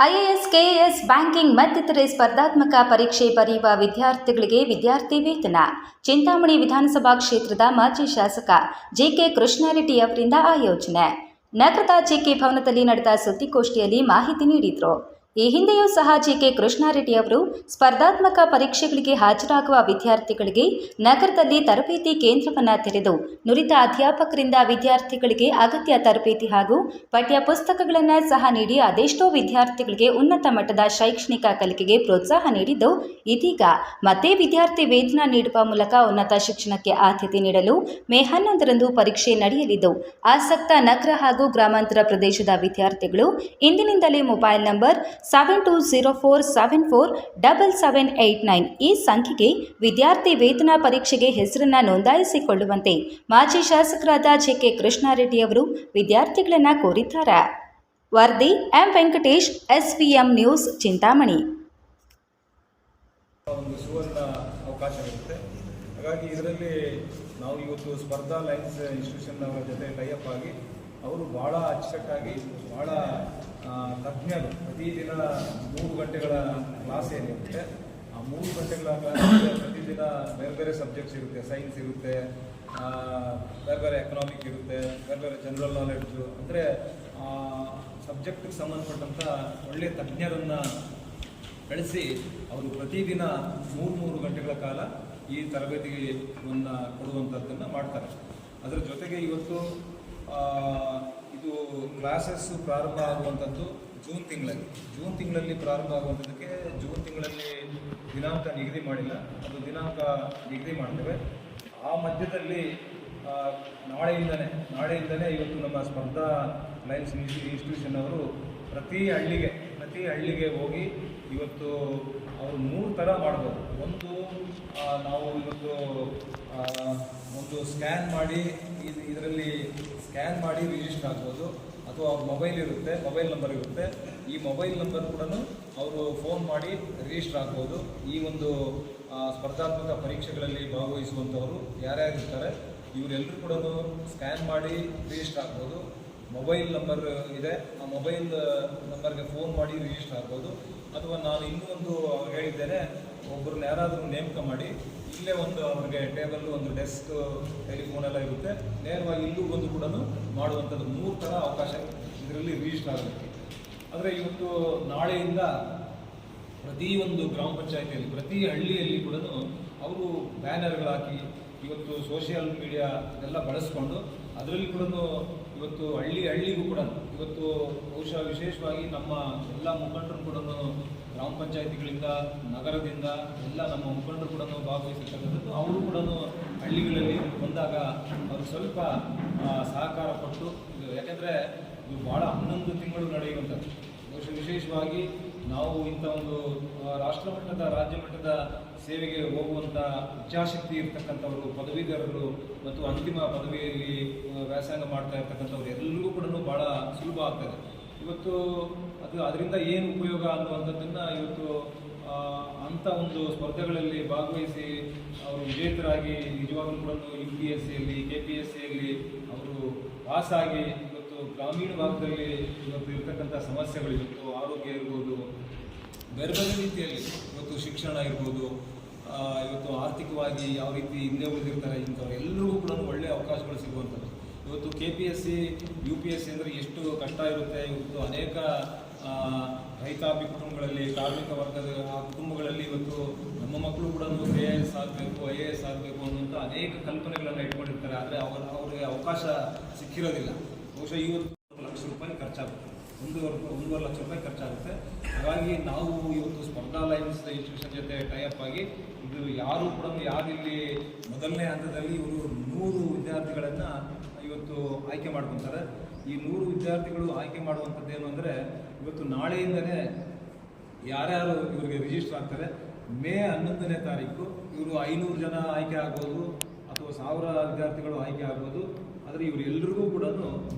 IAS KAS banking ಮತ್ತಿತರೆ ಸ್ಪರ್ಧಾತ್ಮಕ ಪರೀಕ್ಷೆ ಬರೆಯುವ ವಿದ್ಯಾರ್ಥಿಗಳಿಗೆ ವಿದ್ಯಾರ್ಥಿ ವೇತನ. ಚಿಂತಾಮಣಿ ವಿಧಾನಸಭಾ ಕ್ಷೇತ್ರದ ಮಾಜಿ ಶಾಸಕ ಜೆಕೆ ಕೃಷ್ಣಾರೆಡ್ಡಿ ಅವರಿಂದ ಆಯೋಜನೆ ನಗರದ ಜೆಕೆ ಭವನದಲ್ಲಿ ನಡೆದ ಸುದ್ದಿಗೋಷ್ಠಿಯಲ್ಲಿ ಮಾಹಿತಿ ನೀಡಿದರು. ಈ ಹಿಂದೆಯೂ ಸಹ ಜಿ ಕೆ ಕೃಷ್ಣಾರೆಡ್ಡಿ ಅವರು ಸ್ಪರ್ಧಾತ್ಮಕ ಪರೀಕ್ಷೆಗಳಿಗೆ ಹಾಜರಾಗುವ ವಿದ್ಯಾರ್ಥಿಗಳಿಗೆ ನಗರದಲ್ಲಿ ತರಬೇತಿ ಕೇಂದ್ರವನ್ನು ತೆರೆದು ನುರಿತ ಅಧ್ಯಾಪಕರಿಂದ ವಿದ್ಯಾರ್ಥಿಗಳಿಗೆ ಅಗತ್ಯ ತರಬೇತಿ ಹಾಗೂ ಪಠ್ಯ ಪುಸ್ತಕಗಳನ್ನು ಸಹ ನೀಡಿ ಅದೆಷ್ಟೋ ವಿದ್ಯಾರ್ಥಿಗಳಿಗೆ ಉನ್ನತ ಮಟ್ಟದ ಶೈಕ್ಷಣಿಕ ಕಲಿಕೆಗೆ ಪ್ರೋತ್ಸಾಹ ನೀಡಿದ್ದು, ಇದೀಗ ಮತ್ತೆ ವಿದ್ಯಾರ್ಥಿ ವೇತನ ನೀಡುವ ಮೂಲಕ ಉನ್ನತ ಶಿಕ್ಷಣಕ್ಕೆ ಆದ್ಯತೆ ನೀಡಲು ಮೇ ಹನ್ನೊಂದರಂದು ಪರೀಕ್ಷೆ ನಡೆಯಲಿದ್ದು, ಆಸಕ್ತ ನಗರ ಹಾಗೂ ಗ್ರಾಮಾಂತರ ಪ್ರದೇಶದ ವಿದ್ಯಾರ್ಥಿಗಳು ಇಂದಿನಿಂದಲೇ mobile number seven two zero four seven four double seven eight nine ಈ ಸಂಖ್ಯೆಗೆ ವಿದ್ಯಾರ್ಥಿ ವೇತನ ಪರೀಕ್ಷೆಗೆ ಹೆಸರನ್ನು ನೋಂದಾಯಿಸಿಕೊಳ್ಳುವಂತೆ ಮಾಜಿ ಶಾಸಕರಾದ ಜೆಕೆ ಕೃಷ್ಣಾರೆಡ್ಡಿ ಅವರು ವಿದ್ಯಾರ್ಥಿಗಳನ್ನು ಕೋರಿದ್ದಾರೆ. ವರದಿ M Venkatesh, SVM news, Chintamani. ಒಂದು ಸುವರ್ಣ ಅವಕಾಶವಿರುತ್ತೆ ಹಾಗಾಗಿ ಇದರಲ್ಲಿ ನಾವು ಇವತ್ತು ಸ್ಪರ್ಧಾ ಲೈನ್ಸ್ ಇನ್ಸ್ಟಿಟ್ಯೂಷನ್ ಅವರ ಜೊತೆ ಟೈಅಪ್ ಆಗಿ ಅವರು ಭಾಳ ಅಚ್ಚುಕಟ್ಟಾಗಿ ಆ, ತಜ್ಞರು ಪ್ರತಿದಿನ ಮೂರು ಗಂಟೆಗಳ ಕ್ಲಾಸ್ ಏನಿರುತ್ತೆ ಆ ಮೂರು ಗಂಟೆಗಳ ಪ್ರತಿದಿನ ಬೇರೆ ಬೇರೆ ಸಬ್ಜೆಕ್ಟ್ಸ್ ಇರುತ್ತೆ ಸೈನ್ಸ್ ಇರುತ್ತೆ ಬೇರೆ ಬೇರೆ ಎಕನಾಮಿಕ್ ಇರುತ್ತೆ ಬೇರೆ ಬೇರೆ ಜನರಲ್ ನಾಲೆಡ್ಜು ಅಂದರೆ ಸಬ್ಜೆಕ್ಟಿಗೆ ಸಂಬಂಧಪಟ್ಟಂಥ ಒಳ್ಳೆಯ ತಜ್ಞರನ್ನು ಬೆಳೆಸಿ ಅವರು ಪ್ರತಿದಿನ ಮೂರು ಮೂರು ಗಂಟೆಗಳ ಕಾಲ ಈ ತರಬೇತಿಯನ್ನು ಕೊಡುವಂಥದ್ದನ್ನು ಮಾಡ್ತಾರೆ. ಅದರ ಜೊತೆಗೆ ಇವತ್ತು ಇದು ಕ್ಲಾಸಸ್ ಪ್ರಾರಂಭ ಆಗುವಂಥದ್ದು ಜೂನ್ ತಿಂಗಳಲ್ಲಿ. ಜೂನ್ ತಿಂಗಳಲ್ಲಿ ಪ್ರಾರಂಭ ಆಗುವಂಥದ್ದಕ್ಕೆ ಜೂನ್ ತಿಂಗಳಲ್ಲಿ ದಿನಾಂಕ ನಿಗದಿ ಮಾಡಿಲ್ಲ. ಅದು ದಿನಾಂಕ ನಿಗದಿ ಮಾಡ್ತೇವೆ ಆ ಮಧ್ಯದಲ್ಲಿ ನಾಳೆಯಿಂದನೇ ನಾಳೆಯಿಂದನೇ ಇವತ್ತು ನಮ್ಮ ಸ್ಪರ್ಧಾ ಲೈನ್ಸ್ ಇನ್ಸ್ಟಿಟ್ಯೂಷನ್ ಅವರು ಪ್ರತಿ ಹಳ್ಳಿಗೆ ಪ್ರತಿ ಹಳ್ಳಿಗೆ ಹೋಗಿ ಇವತ್ತು ಅವರು ಮೂರು ಥರ ಮಾಡ್ಬೋದು. ಒಂದು ನಾವು ಇವತ್ತು ಒಂದು ಸ್ಕ್ಯಾನ್ ಮಾಡಿ ಇದರಲ್ಲಿ ಸ್ಕ್ಯಾನ್ ಮಾಡಿ ರಿಜಿಸ್ಟರ್ ಆಗ್ಬೋದು. ಅಥವಾ ಅವ್ರ ಮೊಬೈಲ್ ಇರುತ್ತೆ ಮೊಬೈಲ್ ನಂಬರ್ ಇರುತ್ತೆ. ಈ ಮೊಬೈಲ್ ನಂಬರ್ ಕೂಡ ಅವರು ಫೋನ್ ಮಾಡಿ ರಿಜಿಸ್ಟರ್ ಆಗ್ಬೋದು. ಈ ಒಂದು ಸ್ಪರ್ಧಾತ್ಮಕ ಪರೀಕ್ಷೆಗಳಲ್ಲಿ ಭಾಗವಹಿಸುವಂಥವರು ಯಾರ್ಯಾರಿರ್ತಾರೆ ಇವರೆಲ್ಲರೂ ಕೂಡ ಸ್ಕ್ಯಾನ್ ಮಾಡಿ ರಿಜಿಸ್ಟರ್ ಆಗ್ಬೋದು. ಮೊಬೈಲ್ ನಂಬರ್ ಇದೆ. ಆ ಮೊಬೈಲ್ ನಂಬರ್ಗೆ ಫೋನ್ ಮಾಡಿ ರಿಜಿಸ್ಟರ್ ಆಗ್ಬೋದು. ಅಥವಾ ನಾನು ಇನ್ನೂ ಒಂದು ಹೇಳಿದ್ದೇನೆ ಒಬ್ಬರನ್ನ ಯಾರಾದರೂ ನೇಮಕ ಮಾಡಿ, ಇಲ್ಲೇ ಒಂದು ಅವ್ರಿಗೆ ಟೇಬಲ್, ಒಂದು ಡೆಸ್ಕ್, ಟೆಲಿಫೋನ್ ಎಲ್ಲ ಇರುತ್ತೆ. ನೇರವಾಗಿ ಇಲ್ಲೂ ಬಂದು ಕೂಡ ಮಾಡುವಂಥದ್ದು ಮೂರು ಥರ ಅವಕಾಶ ಇದರಲ್ಲಿ ರಿಜಿಸ್ಟರ್ ಆಗಬೇಕು. ಆದರೆ ಇವತ್ತು ನಾಳೆಯಿಂದ ಪ್ರತಿಯೊಂದು ಗ್ರಾಮ ಪಂಚಾಯತಿಯಲ್ಲಿ, ಪ್ರತಿ ಹಳ್ಳಿಯಲ್ಲಿ ಕೂಡ ಅವರು ಬ್ಯಾನರ್ಗಳಾಕಿ ಇವತ್ತು ಸೋಷಿಯಲ್ ಮೀಡಿಯಾ ಎಲ್ಲ ಬಳಸ್ಕೊಂಡು, ಅದರಲ್ಲಿ ಕೂಡ ಇವತ್ತು ಹಳ್ಳಿ ಹಳ್ಳಿಗೂ ಕೂಡ ಇವತ್ತು ಬಹುಶಃ ವಿಶೇಷವಾಗಿ ನಮ್ಮ ಎಲ್ಲ ಮುಖಂಡರು ಕೂಡ ಗ್ರಾಮ ಪಂಚಾಯತಿಗಳಿಂದ, ನಗರದಿಂದ ಎಲ್ಲ ನಮ್ಮ ಮುಖಂಡರು ಕೂಡ ಭಾಗವಹಿಸಿರ್ತಕ್ಕಂಥದ್ದು. ಅವರು ಕೂಡ ಹಳ್ಳಿಗಳಲ್ಲಿ ಬಂದಾಗ ಅವರು ಸ್ವಲ್ಪ ಸಹಕಾರ ಕೊಟ್ಟು ಯಾಕೆಂದರೆ ಇದು ಭಾಳ ಹನ್ನೊಂದು ತಿಂಗಳು ನಡೆಯುವಂಥದ್ದು. ವಿಶೇಷವಾಗಿ ನಾವು ಇಂಥ ಒಂದು ರಾಷ್ಟ್ರ ಮಟ್ಟದ, ರಾಜ್ಯ ಮಟ್ಟದ ಸೇವೆಗೆ ಹೋಗುವಂಥ ಇಚ್ಛಾಶಕ್ತಿ ಇರ್ತಕ್ಕಂಥವರು, ಪದವೀಧರರು ಮತ್ತು ಅಂತಿಮ ಪದವಿಯಲ್ಲಿ ವ್ಯಾಸಂಗ ಮಾಡ್ತಾ ಇರ್ತಕ್ಕಂಥವ್ರು ಎಲ್ಲರಿಗೂ ಕೂಡ ಭಾಳ ಸುಲಭ ಆಗ್ತದೆ ಇವತ್ತು ಅದು ಅದರಿಂದ ಏನು ಉಪಯೋಗ ಅನ್ನುವಂಥದ್ದನ್ನು ಇವತ್ತು ಅಂಥ ಒಂದು ಸ್ಪರ್ಧೆಗಳಲ್ಲಿ ಭಾಗವಹಿಸಿ ಅವರು ವಿಜೇತರಾಗಿ ನಿಜವಾಗ್ಲೂ ಕೂಡ ಯು ಪಿ ಎಸ್ ಸಿಯಲ್ಲಿ ಕೆ ಪಿ ಎಸ್ ಸಿಯಲ್ಲಿ ಅವರು ಪಾಸಾಗಿ ಇವತ್ತು ಗ್ರಾಮೀಣ ಭಾಗದಲ್ಲಿ ಇವತ್ತು ಇರ್ತಕ್ಕಂಥ ಸಮಸ್ಯೆಗಳು ಇವತ್ತು ಆರೋಗ್ಯ ಇರ್ಬೋದು ಬೇರೆ ಬೇರೆ ರೀತಿಯಲ್ಲಿ ಇವತ್ತು ಶಿಕ್ಷಣ ಇರ್ಬೋದು ಇವತ್ತು ಆರ್ಥಿಕವಾಗಿ ಯಾವ ರೀತಿ ಹಿಂದೆ ಉಳಿದಿರ್ತಾರೆ ಇಂಥವ್ರು ಎಲ್ಲರಿಗೂ ಕೂಡ ಒಳ್ಳೆಯ ಅವಕಾಶಗಳು ಸಿಗುವಂಥದ್ದು. ಇವತ್ತು K P S C U P S C ಅಂದರೆ ಎಷ್ಟು ಕಷ್ಟ ಇರುತ್ತೆ, ಇವತ್ತು ಅನೇಕ ರೈತಾಪಿ ಕುಟುಂಬಗಳಲ್ಲಿ, ಕಾರ್ಮಿಕ ವರ್ಗದ ಕುಟುಂಬಗಳಲ್ಲಿ ಇವತ್ತು ನಮ್ಮ ಮಕ್ಕಳು ಕೂಡ ಕೆ ಎ ಎಸ್ ಆಗಬೇಕು ಐ ಎ ಎಸ್ ಆಗಬೇಕು ಅನ್ನುವಂಥ ಅನೇಕ ಕಲ್ಪನೆಗಳನ್ನು ಇಟ್ಕೊಂಡಿರ್ತಾರೆ. ಆದರೆ ಅವರ, ಅವರಿಗೆ ಅವಕಾಶ ಸಿಕ್ಕಿರೋದಿಲ್ಲ. ಬಹುಶಃ ಇವತ್ತು ಲಕ್ಷ ರೂಪಾಯಿ ಖರ್ಚಾಗುತ್ತೆ. ಒಂದೂವರೆ ಒಂದೂವರೆ ಲಕ್ಷ ರೂಪಾಯಿ ಖರ್ಚಾಗುತ್ತೆ. ಹಾಗಾಗಿ ನಾವು ಇವತ್ತು ಸ್ಪರ್ಧಾ ಲೈನ್ಸ್ ಇನ್ಸ್ಟಿಟ್ಯೂಷನ್ ಜೊತೆ ಟೈಅಪ್ ಆಗಿ ಇದು ಯಾರು ಕೂಡ ಯಾರಿಲ್ಲಿ ಮೊದಲನೇ ಹಂತದಲ್ಲಿ ಇವರು ನೂರು ವಿದ್ಯಾರ್ಥಿಗಳನ್ನು ಇವತ್ತು ಆಯ್ಕೆ ಮಾಡ್ಕೊತಾರೆ. ಈ ನೂರು ವಿದ್ಯಾರ್ಥಿಗಳು ಆಯ್ಕೆ ಮಾಡುವಂಥದ್ದು ಏನು ಅಂದರೆ, ಇವತ್ತು ನಾಳೆಯಿಂದನೇ ಯಾರ್ಯಾರು ಇವರಿಗೆ ರಿಜಿಸ್ಟರ್ ಆಗ್ತಾರೆ, ಮೇ ಹನ್ನೊಂದನೇ ತಾರೀಕು ಇವರು ಐನೂರು ಜನ ಆಯ್ಕೆ ಆಗ್ಬೋದು, ಅಥವಾ ಸಾವಿರ ವಿದ್ಯಾರ್ಥಿಗಳು ಆಯ್ಕೆ ಆಗ್ಬೋದು. ಆದರೆ ಇವರೆಲ್ಲರಿಗೂ ಕೂಡ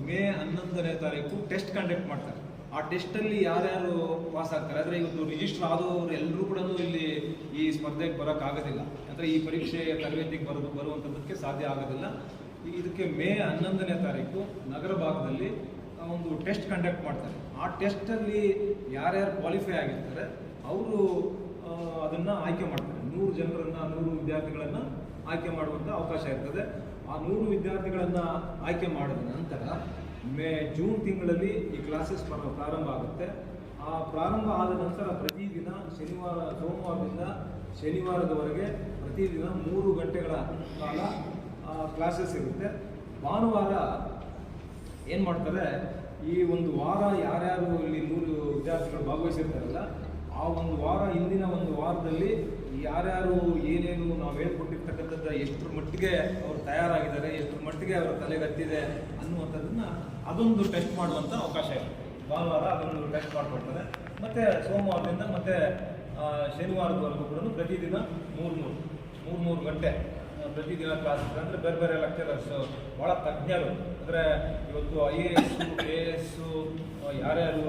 ಮೇ ಹನ್ನೊಂದನೇ ತಾರೀಕು ಟೆಸ್ಟ್ ಕಂಡಕ್ಟ್ ಮಾಡ್ತಾರೆ. ಆ ಟೆಸ್ಟಲ್ಲಿ ಯಾರ್ಯಾರು ಪಾಸ್ ಆಗ್ತಾರೆ, ಆದರೆ ಇವತ್ತು ರಿಜಿಸ್ಟರ್ ಆದವರು ಎಲ್ಲರೂ ಕೂಡ ಇಲ್ಲಿ ಈ ಸ್ಪರ್ಧೆಗೆ ಬರೋಕ್ಕಾಗೋದಿಲ್ಲ. ಅಂದರೆ ಈ ಪರೀಕ್ಷೆ ತರಬೇತಿಗೆ ಬರೋದು ಬರುವಂಥದ್ದಕ್ಕೆ ಸಾಧ್ಯ ಆಗೋದಿಲ್ಲ. ಇದಕ್ಕೆ ಮೇ ಹನ್ನೊಂದನೇ ತಾರೀಕು ನಗರ ಭಾಗದಲ್ಲಿ ಒಂದು ಟೆಸ್ಟ್ ಕಂಡಕ್ಟ್ ಮಾಡ್ತಾರೆ. ಆ ಟೆಸ್ಟಲ್ಲಿ ಯಾರ್ಯಾರು ಕ್ವಾಲಿಫೈ ಆಗಿರ್ತಾರೆ, ಅವರು ಅದನ್ನು ಆಯ್ಕೆ ಮಾಡ್ತಾರೆ. ನೂರು ಜನರನ್ನು, ನೂರು ವಿದ್ಯಾರ್ಥಿಗಳನ್ನು ಆಯ್ಕೆ ಮಾಡುವಂಥ ಅವಕಾಶ ಇರ್ತದೆ. ಆ ನೂರು ವಿದ್ಯಾರ್ಥಿಗಳನ್ನು ಆಯ್ಕೆ ಮಾಡಿದ ನಂತರ ಮೇ, ಜೂನ್ ತಿಂಗಳಲ್ಲಿ ಈ ಕ್ಲಾಸಸ್ ಪ್ರಾರಂಭ ಆಗುತ್ತೆ. ಆ ಪ್ರಾರಂಭ ಆದ ನಂತರ ಪ್ರತಿದಿನ ಶನಿವಾರ, ಸೋಮವಾರದಿಂದ ಶನಿವಾರದವರೆಗೆ ಪ್ರತಿದಿನ ಮೂರು ಗಂಟೆಗಳ ಕಾಲ ಕ್ಲಾಸಸ್ ಇರುತ್ತೆ. ಭಾನುವಾರ ಏನು ಮಾಡ್ತಾರೆ, ಈ ಒಂದು ವಾರ ಯಾರ್ಯಾರು ಇಲ್ಲಿ ನೂರು ವಿದ್ಯಾರ್ಥಿಗಳು ಭಾಗವಹಿಸಿರ್ತಾರಲ್ಲ, ಆ ಒಂದು ವಾರ, ಹಿಂದಿನ ಒಂದು ವಾರದಲ್ಲಿ ಯಾರ್ಯಾರು ಏನೇನು ನಾವು ಹೇಳ್ಕೊಟ್ಟಿರ್ತಕ್ಕಂಥದ್ದು ಎಷ್ಟರ ಮಟ್ಟಿಗೆ ಅವರು ತಯಾರಾಗಿದ್ದಾರೆ, ಎಷ್ಟರ ಮಟ್ಟಿಗೆ ಅವರ ತಲೆಗತ್ತಿದೆ ಅನ್ನುವಂಥದ್ದನ್ನು ಅದೊಂದು ಟೆಸ್ಟ್ ಮಾಡುವಂಥ ಅವಕಾಶ ಇದೆ ಭಾನುವಾರ ಅದೊಂದು ಟೆಸ್ಟ್ ಮಾಡಿಕೊಡ್ತಾರೆ. ಮತ್ತು ಸೋಮವಾರದಿಂದ ಮತ್ತು ಶನಿವಾರದವರೆಗೂ ಕೂಡ ಪ್ರತಿದಿನ ಮೂರು ಮೂರು ಮೂರು ಮೂರು ಗಂಟೆ ಪ್ರತಿದಿನ ಕ್ಲಾಸ್ ಅಂದರೆ ಬೇರೆ ಬೇರೆ ಲೆಕ್ಚರರ್ಸ್ ಭಾಳ ತಜ್ಞರು. ಅಂದರೆ ಇವತ್ತು I A S K S ಯಾರ್ಯಾರು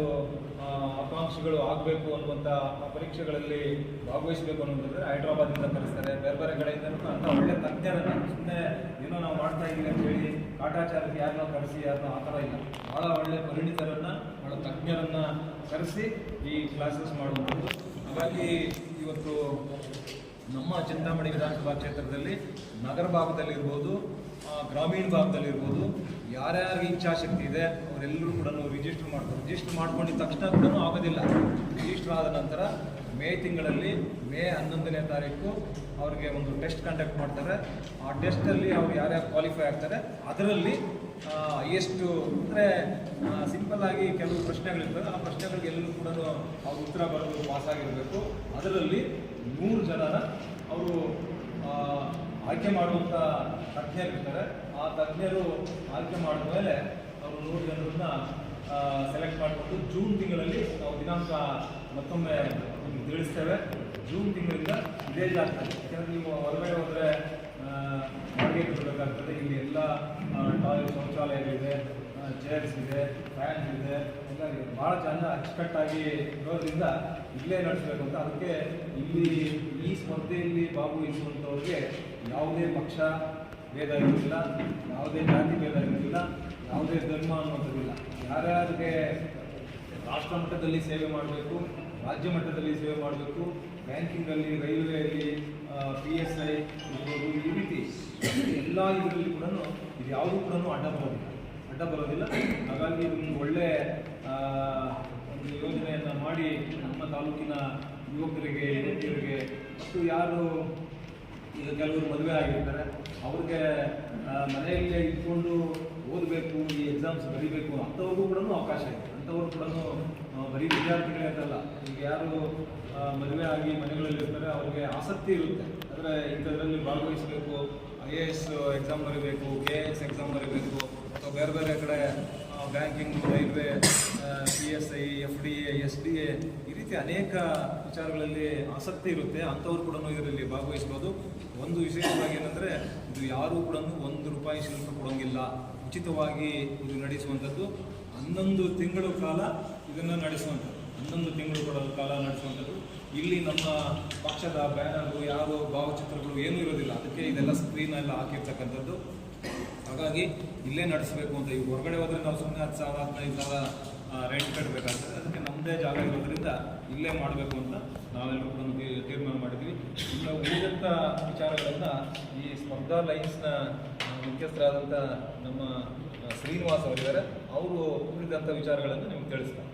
ಆಕಾಂಕ್ಷಿಗಳು ಆಗಬೇಕು ಅನ್ನುವಂಥ ಪರೀಕ್ಷೆಗಳಲ್ಲಿ ಭಾಗವಹಿಸಬೇಕು ಅನ್ನೋದಾದ್ರೆ ಹೈದ್ರಾಬಾದಿಂದ ಕರೆಸ್ತಾರೆ. ಬೇರೆ ಬೇರೆ ಕಡೆಯಿಂದ ಅಂತ ಒಳ್ಳೆ ತಜ್ಞರನ್ನು ಸುಮ್ಮನೆ ಏನೋ ನಾವು ಮಾಡ್ತಾ ಇದ್ದೀವಿ ಅಂತ ಹೇಳಿ ಕಾಟಾಚಾರಕ್ಕೆ ಯಾರನ್ನ ಕರೆಸಿ, ಯಾರನ್ನ ಆ ಥರ ಇಲ್ಲ. ಭಾಳ ಒಳ್ಳೆ ಪರಿಣಿತರನ್ನ ಭಾಳ ತಜ್ಞರನ್ನ ಕರೆಸಿ ಈ ಕ್ಲಾಸಸ್ ಮಾಡುವಂಥದ್ದು. ಹಾಗಾಗಿ ಇವತ್ತು ನಮ್ಮ ಚಿಂತಾಮಣಿ ವಿಧಾನಸಭಾ ಕ್ಷೇತ್ರದಲ್ಲಿ ನಗರ ಭಾಗದಲ್ಲಿರ್ಬೋದು ಗ್ರಾಮೀಣ ಭಾಗದಲ್ಲಿರ್ಬೋದು ಯಾರ್ಯಾರಿಗೆ ಇಚ್ಛಾಶಕ್ತಿ ಇದೆ, ಅವರೆಲ್ಲರೂ ಕೂಡ ರಿಜಿಸ್ಟರ್ ಮಾಡ್ತಾರೆ ರಿಜಿಸ್ಟರ್ ಮಾಡ್ಕೊಂಡಿದ್ದ ತಕ್ಷಣ ಕೂಡ ಆಗೋದಿಲ್ಲ. ರಿಜಿಸ್ಟರ್ ಆದ ನಂತರ ಮೇ ತಿಂಗಳಲ್ಲಿ, ಮೇ ಹನ್ನೊಂದನೇ ತಾರೀಕು ಅವ್ರಿಗೆ ಒಂದು ಟೆಸ್ಟ್ ಕಂಡಕ್ಟ್ ಮಾಡ್ತಾರೆ. ಆ ಟೆಸ್ಟಲ್ಲಿ ಅವ್ರು ಯಾರ್ಯಾರು ಕ್ವಾಲಿಫೈ ಆಗ್ತಾರೆ, ಅದರಲ್ಲಿ ಎಷ್ಟು ಅಂದರೆ ಸಿಂಪಲ್ಲಾಗಿ ಕೆಲವು ಪ್ರಶ್ನೆಗಳಿರ್ತವೆ. ಆ ಪ್ರಶ್ನೆಗಳಿಗೆ ಎಲ್ಲರೂ ಕೂಡ ಅವ್ರ ಉತ್ತರ ಬರೋದು ಪಾಸ್ ಆಗಿರಬೇಕು. ಅದರಲ್ಲಿ ನೂರು ಜನರ ಅವರು ಆಯ್ಕೆ ಮಾಡುವಂಥ ತಜ್ಞರಿರ್ತಾರೆ ಆ ತಜ್ಞರು ಆಯ್ಕೆ ಮಾಡಿದ ಮೇಲೆ ಅವರು ನೂರು ಜನರನ್ನ ಸೆಲೆಕ್ಟ್ ಮಾಡಿಕೊಂಡು ಜೂನ್ ತಿಂಗಳಲ್ಲಿ ನಾವು ದಿನಾಂಕ ಮತ್ತೊಮ್ಮೆ ನಿಮ್ಗೆ ತಿಳಿಸ್ತೇವೆ. ಜೂನ್ ತಿಂಗಳಿಂದ ಇದೇ ಆಗ್ತದೆ ಯಾಕಂದರೆ ನೀವು ಹೊರಗಡೆ ಹೋದರೆ ಬಾಡಿಗೆ ಬರಬೇಕಾಗ್ತದೆ ಇಲ್ಲಿ ಎಲ್ಲ ಟಾಯ್ಲೆಟ್ ಶೌಚಾಲಯಗಳಿದೆ. ಚೇರ್ಸ್ ಇದೆ ಫ್ಯಾನ್ಸ್ ಇದೆ ಎಲ್ಲ. ಭಾಳ ಜನ ಅಚ್ಚುಕಟ್ಟಾಗಿ ಇರೋದ್ರಿಂದ ಇಲ್ಲೇ ನಡೆಸಬೇಕು ಅಂತ ಅದಕ್ಕೆ ಇಲ್ಲಿ ಈ ಸ್ಪರ್ಧೆಯಲ್ಲಿ ಭಾಗವಹಿಸುವಂಥವ್ರಿಗೆ ಯಾವುದೇ ಪಕ್ಷ ಭೇದ ಇರೋದಿಲ್ಲ ಯಾವುದೇ ಜಾತಿ ಭೇದ ಇರೋದಿಲ್ಲ ಯಾವುದೇ ಧರ್ಮ ಅನ್ನೋದಿಲ್ಲ ಯಾರ್ಯಾರಿಗೆ ರಾಷ್ಟ್ರ ಮಟ್ಟದಲ್ಲಿ ಸೇವೆ ಮಾಡಬೇಕು, ರಾಜ್ಯ ಮಟ್ಟದಲ್ಲಿ ಸೇವೆ ಮಾಡಬೇಕು, ಬ್ಯಾಂಕಿಂಗಲ್ಲಿ, ರೈಲ್ವೆಯಲ್ಲಿ ಪಿ ಎಸ್ ಐ ಈ ರೀತಿ ಎಲ್ಲ ಇದರಲ್ಲಿ ಕೂಡ ಇದು ಯಾವುದೂ ಕೂಡ ಅಡ್ಡ ಬರೋದಿಲ್ಲ ಬರೋದಿಲ್ಲ. ಹಾಗಾಗಿ ಒಂದು ಒಳ್ಳೆ ಒಂದು ಯೋಜನೆಯನ್ನು ಮಾಡಿ ನಮ್ಮ ತಾಲೂಕಿನ ಯುವಕರಿಗೆ, ಯುವತಿಯರಿಗೆ ಮತ್ತು ಯಾರು ಈಗ ಕೆಲವರು ಮದುವೆ ಆಗಿರ್ತಾರೆ, ಅವ್ರಿಗೆ ಮನೆಯಲ್ಲೇ ಇಟ್ಕೊಂಡು ಓದಬೇಕು, ಈ ಎಕ್ಸಾಮ್ಸ್ ಬರೀಬೇಕು ಅಂಥವ್ರಿಗೂ ಕೂಡ ಅವಕಾಶ ಇದೆ. ಅಂಥವ್ರು ಕೂಡ ಬರೀ ವಿದ್ಯಾರ್ಥಿಗಳೇ ಅಂತಲ್ಲ. ಈಗ ಯಾರು ಮದುವೆ ಆಗಿ ಮನೆಗಳಲ್ಲಿ ಇರ್ತಾರೆ ಅವ್ರಿಗೆ ಆಸಕ್ತಿ ಇರುತ್ತೆ. ಅಂದರೆ ಇಂಥದ್ರಲ್ಲಿ ಭಾಗವಹಿಸಬೇಕು ಐ ಎ ಎಸ್ ಎಕ್ಸಾಮ್ ಬರೀಬೇಕು ಕೆ ಎ ಎಸ್ ಎಕ್ಸಾಮ್ ಬರೀಬೇಕು ಅಥವಾ ಬೇರೆ ಬೇರೆ ಕಡೆ banking railway P S I F D A S D A ಈ ರೀತಿ ಅನೇಕ ವಿಚಾರಗಳಲ್ಲಿ ಆಸಕ್ತಿ ಇರುತ್ತೆ, ಅಂಥವ್ರು ಕೂಡ ಇದರಲ್ಲಿ ಭಾಗವಹಿಸ್ಬೋದು. ಒಂದು ವಿಶೇಷವಾಗಿ ಏನಂದರೆ, ಇದು ಯಾರೂ ಕೂಡ ಒಂದು ರೂಪಾಯಿ ಶುಲ್ಕ ಕೊಡೋಂಗಿಲ್ಲ. ಉಚಿತವಾಗಿ ಇದು ನಡೆಸುವಂಥದ್ದು. ಹನ್ನೊಂದು ತಿಂಗಳು ಕಾಲ ಇದನ್ನು ನಡೆಸುವಂಥದ್ದು. ಹನ್ನೊಂದು ತಿಂಗಳು ಕಾಲ ನಡೆಸುವಂಥದ್ದು. ಇಲ್ಲಿ ನಮ್ಮ ಪಕ್ಷದ ಬ್ಯಾನರ್ಗಳು ಯಾವ ಭಾವಚಿತ್ರಗಳು ಏನೂ ಇರೋದಿಲ್ಲ. ಅದಕ್ಕೆ ಇದೆಲ್ಲ ಸ್ಕ್ರೀನ್ ಎಲ್ಲ ಹಾಕಿರ್ತಕ್ಕಂಥದ್ದು. ಹಾಗಾಗಿ ಇಲ್ಲೇ ನಡೆಸಬೇಕು ಅಂತ ಈಗ ಹೊರಗಡೆ ಹೋದರೆ ನಾವು ಸುಮ್ಮನೆ ಹತ್ತು ಸಾವಿರ, ಹದಿನೈದು ಸಾವಿರ ರೆಂಟ್ ಕಟ್ಟಬೇಕಾಗ್ತದೆ ಅದಕ್ಕೆ ನಮ್ಮದೇ ಜಾಗ ಇರೋದ್ರಿಂದ ಇಲ್ಲೇ ಮಾಡಬೇಕು ಅಂತ ನಾವೆಲ್ಲರೂ ಕೂಡ ತೀರ್ಮಾನ ಮಾಡಿದ್ವಿ ಇನ್ನು ಉಳಿದಂಥ ವಿಚಾರಗಳನ್ನು ಈ ಸ್ಪರ್ಧಾ ಲೈನ್ಸ್ನ ಮುಖ್ಯಸ್ಥರಾದಂಥ ನಮ್ಮ ಶ್ರೀನಿವಾಸ್ ಅವರಿದ್ದಾರೆ. ಅವರು ಉಳಿದಂಥ ವಿಚಾರಗಳನ್ನು ನಿಮ್ಗೆ ತಿಳಿಸ್ತಾರೆ.